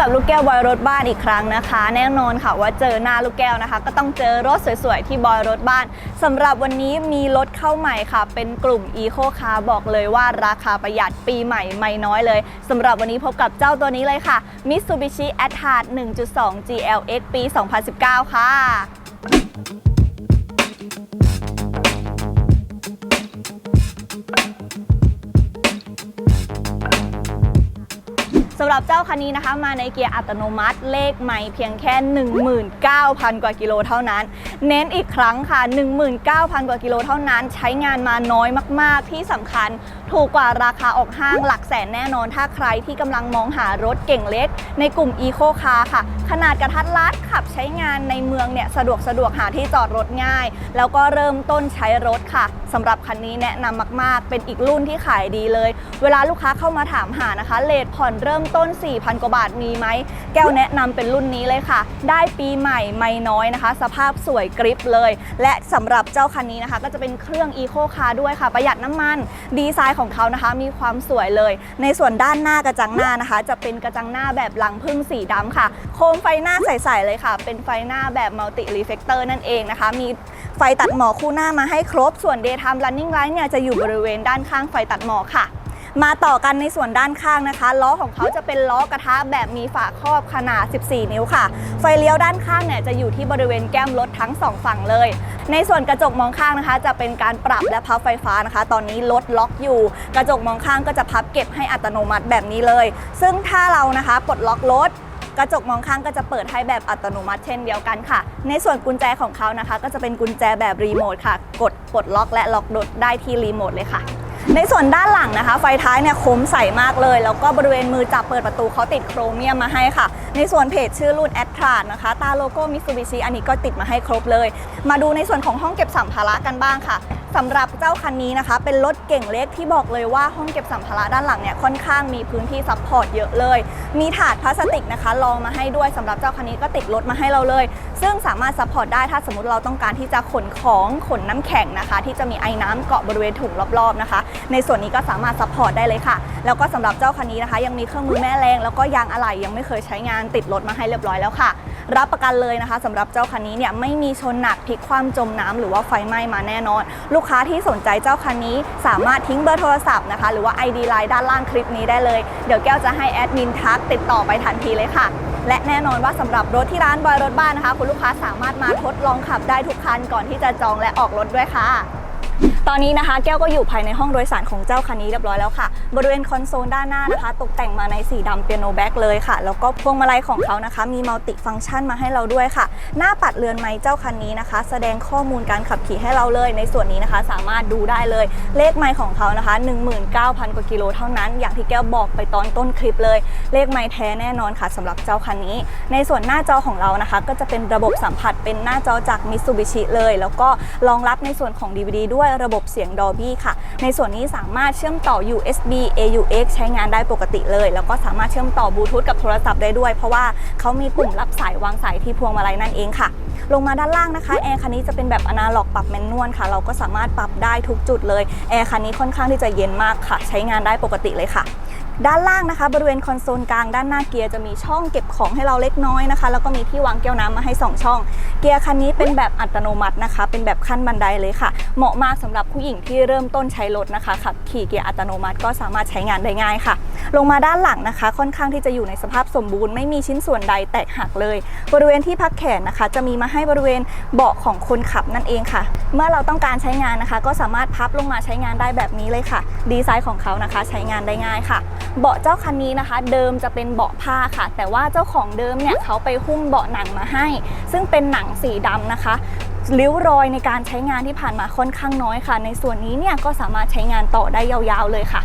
กับลูกแก้วบอยรถบ้านอีกครั้งนะคะ แน่นอนค่ะว่าเจอหน้าลูกแก้วนะคะ ก็ต้องเจอรถสวยๆ ที่บอยรถบ้านสำหรับวันนี้มีรถเข้าใหม่ค่ะ เป็นกลุ่ม Eco Car บอกเลยว่าราคาประหยัดปีใหม่ไม่น้อยเลยสำหรับวันนี้พบกับเจ้าตัวนี้เลยค่ะ Mitsubishi a t t a r 1.2 GLX ปี 2019 ค่ะ หรับเจ้าคันนี้นะคะ มาในเกียร์อัตโนมัติเลขใหม่เพียงแค่ 19,000 กว่ากิโลเท่านั้น เน้นอีกครั้งค่ะ 19,000 กว่ากิโลเท่านั้น ใช้งานมาน้อยมาก ๆ ที่สำคัญ ถูกกว่าราคาออกห้างหลักแสนแน่นอน ถ้าใครที่กำลังมองหารถเก่งเล็ก ในกลุ่ม Eco Car ค่ะ ขนาดกระทัดรัดขับใช้งานในเมืองเนี่ยสะดวกสะดวกหาที่จอดรถง่าย แล้วก็เริ่มต้นใช้รถค่ะสำหรับคันนี้แนะนำมาก ๆ เป็นอีกรุ่นที่ขายดีเลย เวลาลูกค้าเข้ามาถามหานะคะเลทผ่อนเริ่มต้น้น 4,000 กว่าบาทมีไหม แก้วแนะนำเป็นรุ่นนี้เลยค่ะ ได้ปีใหม่ไม่น้อยนะคะ สภาพสวยกริปเลย และสำหรับเจ้าคันนี้นะคะ ก็จะเป็นเครื่อง Eco Car ด้วยค่ะ ประหยัดน้ำมัน ดีไซน์ของเขานะคะ มีความสวยเลย ในส่วนด้านหน้ากระจังหน้านะคะ จะเป็นกระจังหน้าแบบหลังพึ่งสีดำค่ะ โคมไฟหน้าใสๆเลยค่ะ เป็นไฟหน้าแบบมัลติรีเฟกเตอร์นั่นเองนะคะ มีไฟตัดหมอกคู่หน้ามาให้ครบ ส่วน Daytime Running Light เนี่ยจะอยู่บริเวณด้านข้างไฟตัดหมอกค่ะ มาต่อกันในส่วนด้านข้างนะคะ ล้อของเขาจะเป็นล้อกระทะแบบมีฝาครอบขนาด 14 นิ้วค่ะ ไฟเลี้ยวด้านข้างเนี่ยจะอยู่ที่บริเวณแก้มรถทั้งสองฝั่งเลย ในส่วนกระจกมองข้างนะคะ จะเป็นการปรับและพับไฟฟ้านะคะ ตอนนี้รถล็อกอยู่ กระจกมองข้างก็จะพับเก็บให้อัตโนมัติแบบนี้เลย ซึ่งถ้าเรานะคะปลดล็อกรถกระจกมองข้างก็จะเปิดให้แบบอัตโนมัติเช่นเดียวกันค่ะ ในส่วนกุญแจของเขานะคะ ก็จะเป็นกุญแจแบบรีโมทค่ะ กดปลดล็อกและล็อกรถได้ที่รีโมทเลยค่ะ ในส่วนด้านหลังนะคะ ไฟท้ายเนี่ยคมใสมากเลย แล้วก็บริเวณมือจับเปิดประตูเขาติดโครเมียมมาให้ค่ะ ในส่วนเพจชื่อรุ่น a t t r a นะคะ ตาโลโก้มิซูบิชิอันนี้ก็ติดมาให้ครบเลย มาดูในส่วนของห้องเก็บสัมภาระกันบ้างค่ะ สำหรับเจ้าคันนี้นะคะ เป็นรถเก่งเล็กที่บอกเลยว่าห้องเก็บสัมภาระด้านหลังเนี่ยค่อนข้างมีพื้นที่ซัพพอร์ตเยอะเลย มีถาดพลาสติกนะคะรองมาให้ด้วยสำหรับเจ้าคันนี้ก็ติดรถมาให้เราเลย ซึ่งสามารถซัพพอร์ตได้ถ้าสมมติเราต้องการที่จะขนของขนน้ำแข็งนะคะ ที่จะมีไอ้น้ำเกาะบริเวณถุงรอบๆนะคะ ในส่วนนี้ก็สามารถซัพพอร์ตได้เลยค่ะ แล้วก็สำหรับเจ้าคันนี้นะคะ ยังมีเครื่องมือแม่แรงแล้วก็ยางอะไหล่ยังไม่เคยใช้งานติดรถมาให้เรียบร้อยแล้วค่ะ รับประกันเลยนะคะสำหรับเจ้าคันนี้เนี่ยไม่มีชนหนักพลิกคว่ำจมน้ำหรือว่าไฟไหม้มาแน่นอน ลูกค้าที่สนใจเจ้าคันนี้สามารถทิ้งเบอร์โทรศัพท์นะคะหรือว่า ID ไลน์ด้านล่างคลิปนี้ได้เลย เดี๋ยวแก้วจะให้แอดมินทักติดต่อไปทันทีเลยค่ะและแน่นอนว่าสำหรับรถที่ร้านบอยรถบ้านนะคะ คุณลูกค้าสามารถมาทดลองขับได้ทุกคันก่อนที่จะจองและออกรถด้วยค่ะ ตอนนี้นะคะ แก้วก็อยู่ภายในห้องโดยสารของเจ้าคันนี้เรียบร้อยแล้วค่ะ บริเวณคอนโซลด้านหน้านะคะ ตกแต่งมาในสีดำเปียโนแบ็กเลยค่ะ แล้วก็พวงมาลัยของเขานะคะ มีมัลติฟังก์ชันมาให้เราด้วยค่ะ หน้าปัดเรือนไม้เจ้าคันนี้นะคะ แสดงข้อมูลการขับขี่ให้เราเลย ในส่วนนี้นะคะ สามารถดูได้เลย เลขไม้ของเขานะคะ 19,000 กว่ากิโลเท่านั้น อย่างที่แก้วบอกไปตอนต้นคลิปเลย เลขไม้แท้แน่นอนค่ะสำหรับเจ้าคันนี้ ในส่วนหน้าจอของเรานะคะ ก็จะเป็นระบบสัมผัสเป็นหน้าจอจาก Mitsubishi เลย แล้วก็รองรับในส่วนของ DVD ด้วยระบบเสียง Dolby ค่ะ ในส่วนนี้สามารถเชื่อมต่อ USB AUX ใช้งานได้ปกติเลย แล้วก็สามารถเชื่อมต่อบลูทูธกับโทรศัพท์ได้ด้วย เพราะว่าเขามีปุ่มรับสายวางสายที่พวงมาลัยนั่นเองค่ะ ลงมาด้านล่างนะคะแอร์คันนี้จะเป็นแบบอนาล็อกปรับแมนนวลค่ะ เราก็สามารถปรับได้ทุกจุดเลยแอร์คันนี้ค่อนข้างที่จะเย็นมากค่ะ ใช้งานได้ปกติเลยค่ะ ด้านล่างนะคะ บริเวณคอนโซลกลางด้านหน้าเกียร์จะมีช่องเก็บของให้เราเล็กน้อยนะคะ แล้วก็มีที่วางแก้วน้ำมาให้ 2 ช่อง เกียร์คันนี้เป็นแบบอัตโนมัตินะคะ เป็นแบบขั้นบันไดเลยค่ะ เหมาะมากสำหรับผู้หญิงที่เริ่มต้นใช้รถนะคะขับขี่เกียร์อัตโนมัติก็สามารถใช้งานได้ง่ายค่ะ ลงมาด้านหลังนะคะ ค่อนข้างที่จะอยู่ในสภาพสมบูรณ์ไม่มีชิ้นส่วนใดแตกหักเลย บริเวณที่พักแขนนะคะ จะมีมาให้บริเวณเบาะของคนขับนั่นเองค่ะ เมื่อเราต้องการใช้งานนะคะ ก็สามารถพับลงมาใช้งานได้แบบนี้เลยค่ะ ดีไซน์ของเขานะคะใช้งานได้ง่ายค่ะ เบาะเจ้าคันนี้นะคะ เดิมจะเป็นเบาะผ้าค่ะ แต่ว่าเจ้าของเดิมเนี่ยเขาไปหุ้มเบาะหนังมาให้ ซึ่งเป็นหนังสีดำนะคะริ้วรอยในการใช้งานที่ผ่านมาค่อนข้างน้อยค่ะ ในส่วนนี้เนี่ยก็สามารถใช้งานต่อได้ยาวๆเลยค่ะ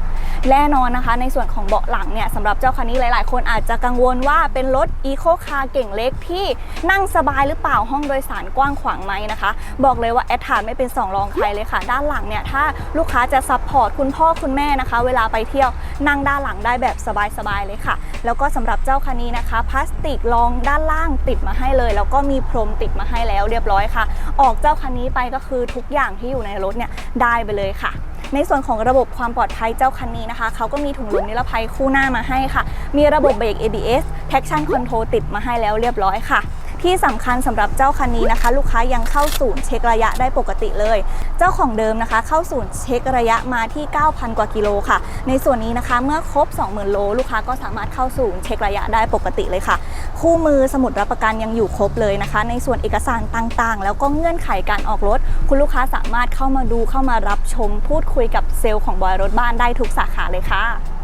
แน่นอนนะคะ ในส่วนของเบาะหลังเนี่ยสำหรับเจ้าคันนี้หลาย ๆ คนอาจจะกังวลว่าเป็นรถอีโคคาร์เก่งเล็กที่นั่งสบายหรือเปล่าห้องโดยสารกว้างขวางไหมนะคะ บอกเลยว่าแอดทานไม่เป็นสองรองใครเลยค่ะ ด้านหลังเนี่ยถ้าลูกค้าจะซัพพอร์ตคุณพ่อคุณแม่นะคะ เวลาไปเที่ยวนั่งด้านหลังได้แบบสบาย ๆ เลยค่ะ แล้วก็สำหรับเจ้าคันนี้นะคะพลาสติกรองด้านล่างติดมาให้เลย แล้วก็มีพรมติดมาให้แล้วเรียบร้อยค่ะ ออกเจ้าคันนี้ไปก็คือทุกอย่างที่อยู่ในรถเนี่ยได้ไปเลยค่ะ ในส่วนของระบบความปลอดภัยเจ้าคันนี้นะคะเขาก็มีถุงลมนิรภัยคู่หน้ามาให้ค่ะ มีระบบเบรก ABS traction control ติดมาให้แล้วเรียบร้อยค่ะ ที่สำคัญสำหรับเจ้าคันนี้นะคะ ลูกค้ายังเข้าศูนย์เช็คระยะได้ปกติเลย เจ้าของเดิมนะคะ เข้าศูนย์เช็คระยะมาที่ 9,000 กว่ากิโลค่ะ ในส่วนนี้นะคะเมื่อครบ 20,000 โล ลูกค้าก็สามารถเข้าศูนย์เช็คระยะได้ปกติเลยค่ะ คู่มือสมุดรับประกันยังอยู่ครบเลยนะคะ ในส่วนเอกสารต่างๆ แล้วก็เงื่อนไขการออกรถ คุณลูกค้าสามารถเข้ามาดูเข้ามารับชม พูดคุยกับเซลล์ของบอยรถบ้านได้ทุกสาขาเลยค่ะ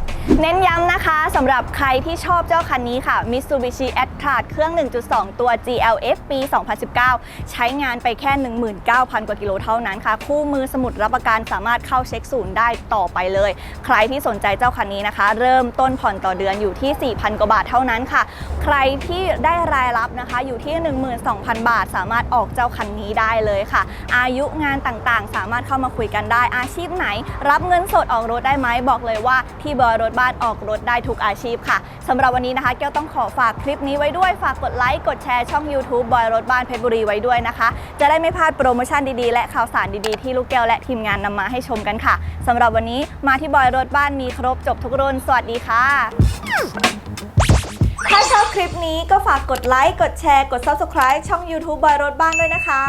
เน้นย้ำนะคะสำหรับใครที่ชอบเจ้าคันนี้ค่ะ Mitsubishi a t r a เครื่อง 1.2 ตัว GLF ปี 2019 ใช้งานไปแค่ 19,000 กว่ากิโลเท่านั้นค่ะ คู่มือสมุดรับประกันสามารถเข้าเช็คศูนย์ได้ต่อไปเลย ใครที่สนใจเจ้าคันนี้นะคะ เริ่มต้นผ่อนต่อเดือนอยู่ที่ 4,000 กว่าบาทเท่านั้นค่ะ ใครที่ได้รายรับนะคะอยู่ที่ 12,000 บาท สามารถออกเจ้าคันนี้ได้เลยค่ะ อายุงานต่างๆ สามารถเข้ามาคุยกันได้อาชีพไหน รับเงินสดออกรถได้ไหมบอกเลยว่าที่บอยรถบ้านออกรถได้ทุกอาชีพค่ะสำหรับวันนี้นะคะแก้วต้องขอฝากคลิปนี้ไว้ด้วยฝากกดไลค์กดแชร์ช่อง YouTube บอยรถบ้านเพชรบุรีไว้ด้วยนะคะ จะได้ไม่พลาดโปรโมชั่นดีๆ และข่าวสารดีๆที่ลูกแก้วและทีมงานนำมาให้ชมกันค่ะสำหรับวันนี้มาที่บอยรถบ้านมีครบจบทุกรุ่นสวัสดีค่ะถ้าชอบคลิปนี้ก็ฝากกดไลค์ กดแชร์ กด Subscribe ช่อง YouTube บอยรถบ้านด้วยนะคะ